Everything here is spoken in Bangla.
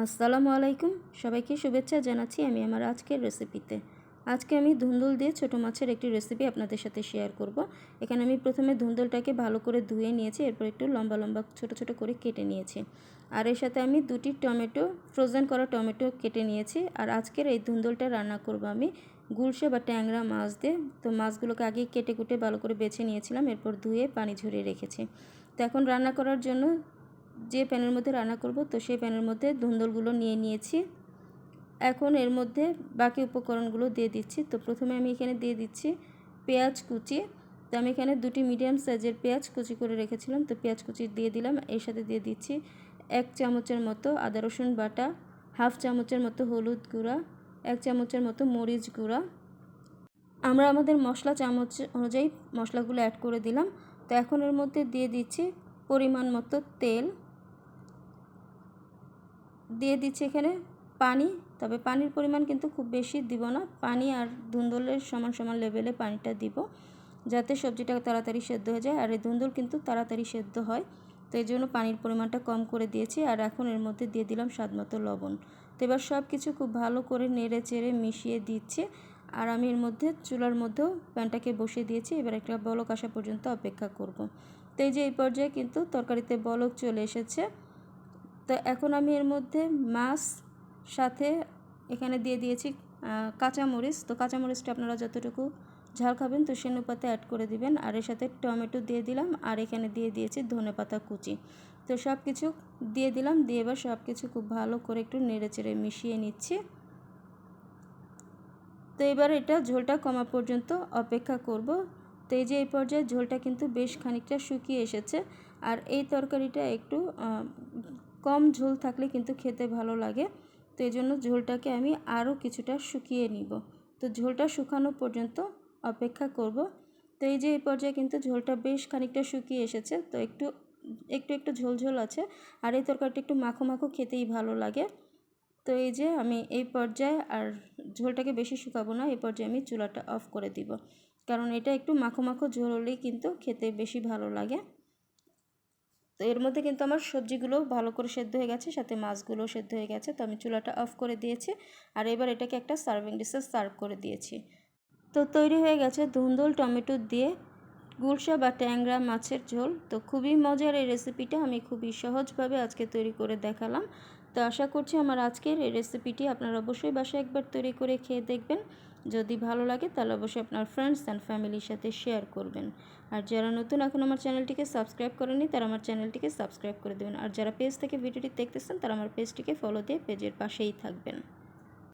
আসসালামু আলাইকুম সবাইকে শুভেচ্ছা জানাচ্ছি আমি আমার আজকের রেসিপিতে আজকে আমি ধুন্দুল দিয়ে ছোটো মাছের একটি রেসিপি আপনাদের সাথে শেয়ার করব। এখানে আমি প্রথমে ধুন্দুলটাকে ভালো করে ধুয়ে নিয়েছি, এরপর একটু লম্বা লম্বা ছোট ছোট করে কেটে নিয়েছি। আর এর সাথে আমি দুটি টমেটো ফ্রোজেন করা টমেটো কেটে নিয়েছি। আর আজকের এই ধুন্দুলটা রান্না করব আমি গুলশে বা ট্যাংরা মাছ দিয়ে। তো মাছগুলোকে আগে কেটে কুটে ভালো করে বেছে নিয়েছিলাম, এরপর ধুয়ে পানি ঝরিয়ে রেখেছি। তো এখন রান্না করার জন্য যে প্যানের মধ্যে রান্না করব, তো সেই প্যানের মধ্যে ধুন্দলগুলো নিয়ে নিয়েছি। এখন এর মধ্যে বাকি উপকরণগুলো দিয়ে দিচ্ছি। তো প্রথমে আমি এখানে দিয়ে দিচ্ছি পেঁয়াজ কুচি। তো আমি এখানে দুটি মিডিয়াম সাইজের পেঁয়াজ কুচি করে রেখেছিলাম। তো পেঁয়াজ কুচি দিয়ে দিলাম। এর সাথে দিয়ে দিচ্ছি এক চামচের মতো আদা, রসুন বাটা, হাফ চামচের মতো হলুদ গুঁড়া, এক চামচের মতো মরিচ গুঁড়া। আমরা আমাদের মশলা চামচ অনুযায়ী মশলাগুলো অ্যাড করে দিলাম। তো এখন এর মধ্যে দিয়ে দিচ্ছি পরিমাণ মতো তেল। দিয়ে দিচ্ছি এখানে পানি। তবে পানির পরিমাণ কিন্তু খুব বেশি দিব না। পানি আর ধুন্দলের সমান সমান লেভেলে পানিটা দিব, যাতে সবজিটা তাড়াতাড়ি সেদ্ধ হয়ে যায়। আর এই ধুন্দল কিন্তু তাড়াতাড়ি সেদ্ধ হয়, তো এই জন্য পানির পরিমাণটা কম করে দিয়েছি। আর এখন এর মধ্যে দিয়ে দিলাম স্বাদমতো লবণ। তো এবার সব কিছু খুব ভালো করে নেড়ে চেড়ে মিশিয়ে দিচ্ছে। আর আমি এর মধ্যে, চুলার মধ্যেও প্যানটাকে বসিয়ে দিয়েছি। এবার একটা বলক আসা পর্যন্ত অপেক্ষা করব। তো এই যে এই পর্যায়ে কিন্তু তরকারিতে বলক চলে এসেছে। তো এখন আমি এর মধ্যে মাছ সাথে এখানে দিয়ে দিয়েছি কাঁচামরিচ। তো কাঁচামরিচটা আপনারা যতটুকু ঝাল খাবেন, তো সে অনুপাতে অ্যাড করে দিবেন। আর এর সাথে টমেটো দিয়ে দিলাম, আর এখানে দিয়ে দিয়েছি ধনে পাতা কুচি। তো সব কিছু দিয়ে দিলাম, দিয়ে এবার সব কিছু খুব ভালো করে একটু নেড়ে চেড়ে মিশিয়ে নিচ্ছি। তো এবার এটা ঝোলটা কমা পর্যন্ত অপেক্ষা করব। তো এই যে এই পর্যায়ে ঝোলটা কিন্তু বেশ খানিকটা শুকিয়ে এসেছে। আর এই তরকারিটা একটু কম ঝোল থাকলে কিন্তু খেতে ভালো লাগে। তো এই জন্য ঝোলটাকে আমি আরও কিছুটা শুকিয়ে নিব। তো ঝোলটা শুকানো পর্যন্ত অপেক্ষা করব। তো এই যে এই পর্যায়ে কিন্তু ঝোলটা বেশ খানিকটা শুকিয়ে এসেছে। তো একটু একটু একটু ঝোল ঝোল আছে। আর এই তরকারিটা একটু মাখো মাখো খেতেই ভালো লাগে। তো এই যে আমি এই পর্যায়ে আর ঝোলটাকে বেশি শুকাবো না, এই পর্যায়ে আমি চুলাটা অফ করে দিব। কারণ এটা একটু মাখো মাখো ঝোল হলেই কিন্তু খেতে বেশি ভালো লাগে। তো এর মধ্যে কিন্তু আমার সবজিগুলো ভালো করে সেদ্ধ হয়ে গেছে, সাথে মাছগুলো সেদ্ধ হয়ে গেছে, তো আমি চুলাটা অফ করে দিয়েছি আর এবার এটাকে একটা সার্ভিং ডিশে সার্ভ করে দিয়েছি। তো তৈরি হয়ে গেছে ধুন্দুল টমেটো দিয়ে গুলশা বা ট্যাংরা মাছের ঝোল। তো খুবই মজার এই রেসিপিটা আমি খুবই সহজভাবে আজকে তৈরি করে দেখালাম। তো আশা করছি আমার আজকের এই রেসিপিটি আপনারা অবশ্যই বাসায় একবার তৈরি করে খেয়ে দেখবেন। যদি ভালো লাগে তাহলে অবশ্যই আপনার ফ্রেন্ডস অ্যান্ড ফ্যামিলির সাথে শেয়ার করবেন। আর যারা নতুন এখন আমার চ্যানেলটিকে সাবস্ক্রাইব করেনি তারা আমার চ্যানেলটিকে সাবস্ক্রাইব করে দেবেন। আর যারা পেজ থেকে ভিডিওটি দেখতেছেন তারা আমার পেজটিকে ফলো দিয়ে পেজের পাশেই থাকবেন।